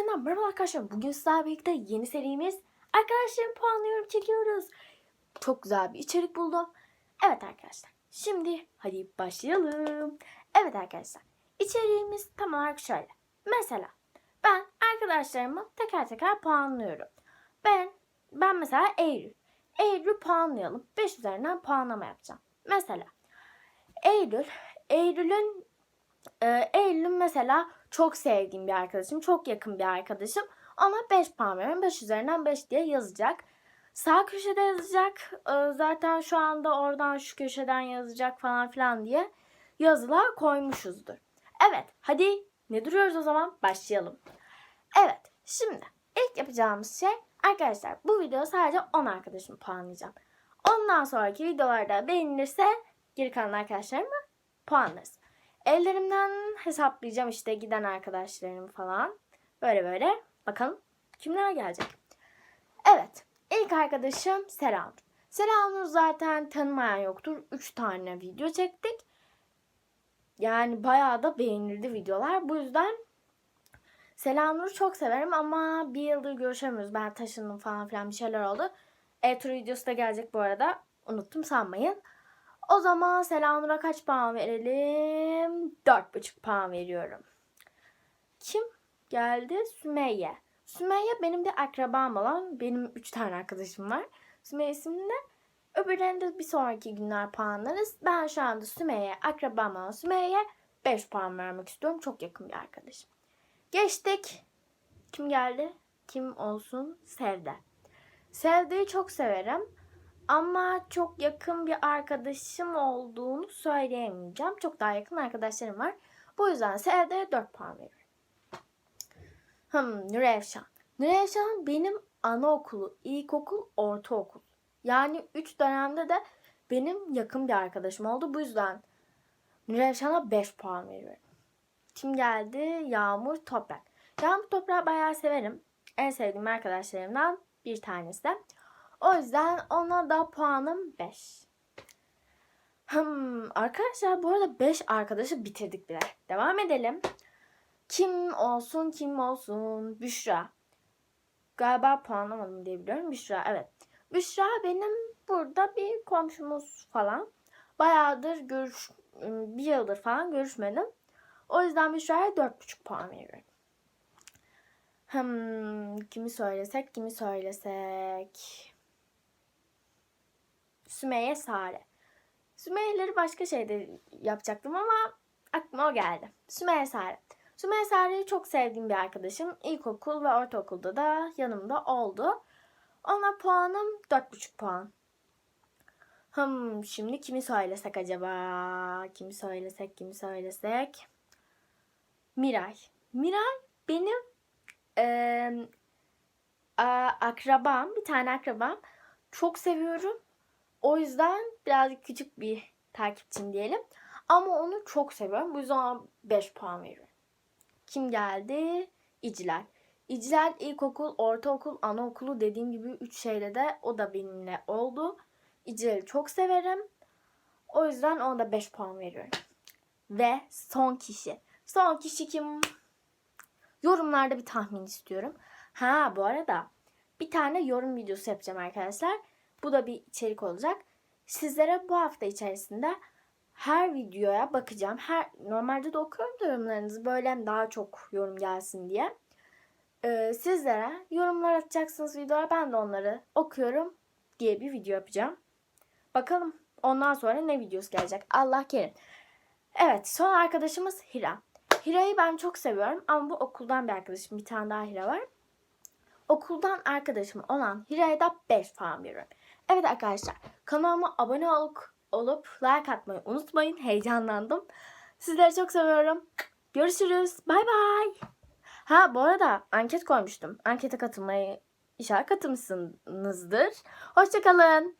yeniden merhaba arkadaşlar. Bugün sizlerle birlikte yeni serimiz Arkadaşlarım puanlıyorum çekiyoruz. Çok güzel bir içerik buldum. Evet arkadaşlar. Şimdi hadi başlayalım. Evet arkadaşlar. İçeriğimiz tam olarak şöyle. Mesela ben arkadaşlarımı teker teker puanlıyorum. Ben ben mesela Eylül. Eylül'ü puanlayalım. 5 üzerinden puanlama yapacağım. Mesela Eylül. Eylül'ün e, Eylül'ün mesela çok sevdiğim bir arkadaşım, çok yakın bir arkadaşım. Ona 5 puan veriyorum. 5 üzerinden 5 diye yazacak. Sağ köşede yazacak. E, zaten şu anda oradan şu köşeden yazacak falan filan diye yazılar koymuşuzdur. Evet, hadi ne duruyoruz o zaman? Başlayalım. Evet, şimdi ilk yapacağımız şey arkadaşlar bu video sadece 10 arkadaşımı puanlayacağım. Ondan sonraki videolarda beğenilirse geri kalan arkadaşlarımı puanlarız. Ellerimden hesaplayacağım işte giden arkadaşlarım falan. Böyle böyle. Bakalım kimler gelecek. Evet. ilk arkadaşım Selam. Selam'ı zaten tanımayan yoktur. 3 tane video çektik. Yani bayağı da beğenildi videolar. Bu yüzden Selamur'u çok severim ama bir yıldır görüşemiyoruz. Ben taşındım falan filan bir şeyler oldu. E-tur videosu da gelecek bu arada. Unuttum sanmayın. O zaman Selamur'a kaç puan verelim? 4,5 puan veriyorum. Kim geldi? Sümeyye. Sümeyye benim de akrabam olan. Benim 3 tane arkadaşım var. Sümeyye isimli. Öbürlerini de bir sonraki günler puanlarız. Ben şu anda Sümeyye, akrabam olan Sümeyye 5 puan vermek istiyorum. Çok yakın bir arkadaşım. Geçtik. Kim geldi? Kim olsun? Sevde. Sevde'yi çok severim. Ama çok yakın bir arkadaşım olduğunu söyleyemeyeceğim. Çok daha yakın arkadaşlarım var. Bu yüzden Sevde'ye 4 puan veriyorum. Hmm, Nurevşan. Nurevşan benim anaokulu, ilkokul, ortaokul. Yani 3 dönemde de benim yakın bir arkadaşım oldu. Bu yüzden Nurevşan'a 5 puan veriyorum. Kim geldi? Yağmur Toprak. Yağmur Toprak'ı bayağı severim. En sevdiğim arkadaşlarımdan bir tanesi de. O yüzden ona da puanım 5. Hmm, arkadaşlar bu arada 5 arkadaşı bitirdik bile. Devam edelim. Kim olsun kim olsun? Büşra. Galiba puanlamadım diye biliyorum. Büşra evet. Büşra benim burada bir komşumuz falan. Bayağıdır görüş bir yıldır falan görüşmedim. O yüzden Büşra'ya 4,5 puan veriyorum. Hmm, kimi söylesek, kimi söylesek. Sümeyye Sare. Sümeyye'leri başka şeyde yapacaktım ama aklıma o geldi. Sümeyye Sare. Sümeyye Sare'yi çok sevdiğim bir arkadaşım. İlkokul ve ortaokulda da yanımda oldu. Ona puanım 4,5 puan. Hmm, şimdi kimi söylesek acaba? Kimi söylesek, kimi söylesek? Miray. Miray benim e, akrabam, bir tane akrabam. Çok seviyorum. O yüzden birazcık küçük bir takipçim diyelim. Ama onu çok seviyorum. Bu yüzden ona 5 puan veriyorum. Kim geldi? İcilal. İcilal ilkokul, ortaokul, anaokulu dediğim gibi 3 şeyde de o da benimle oldu. İcilal'i çok severim. O yüzden ona da 5 puan veriyorum. Ve son kişi. Son kişi kim? Yorumlarda bir tahmin istiyorum. Ha bu arada bir tane yorum videosu yapacağım arkadaşlar. Bu da bir içerik olacak. Sizlere bu hafta içerisinde her videoya bakacağım. Her normalde de okuyorum da yorumlarınızı böyle daha çok yorum gelsin diye. Ee, sizlere yorumlar atacaksınız videoya. Ben de onları okuyorum diye bir video yapacağım. Bakalım ondan sonra ne videosu gelecek. Allah kerim. Evet son arkadaşımız Hira. Hira'yı ben çok seviyorum ama bu okuldan bir arkadaşım. Bir tane daha Hira var. Okuldan arkadaşım olan Hira'ya da 5 puan veriyorum. Evet arkadaşlar kanalıma abone olup, olup like atmayı unutmayın. Heyecanlandım. Sizleri çok seviyorum. Görüşürüz. Bay bay. Ha bu arada anket koymuştum. Ankete katılmayı inşallah katılmışsınızdır. Hoşçakalın.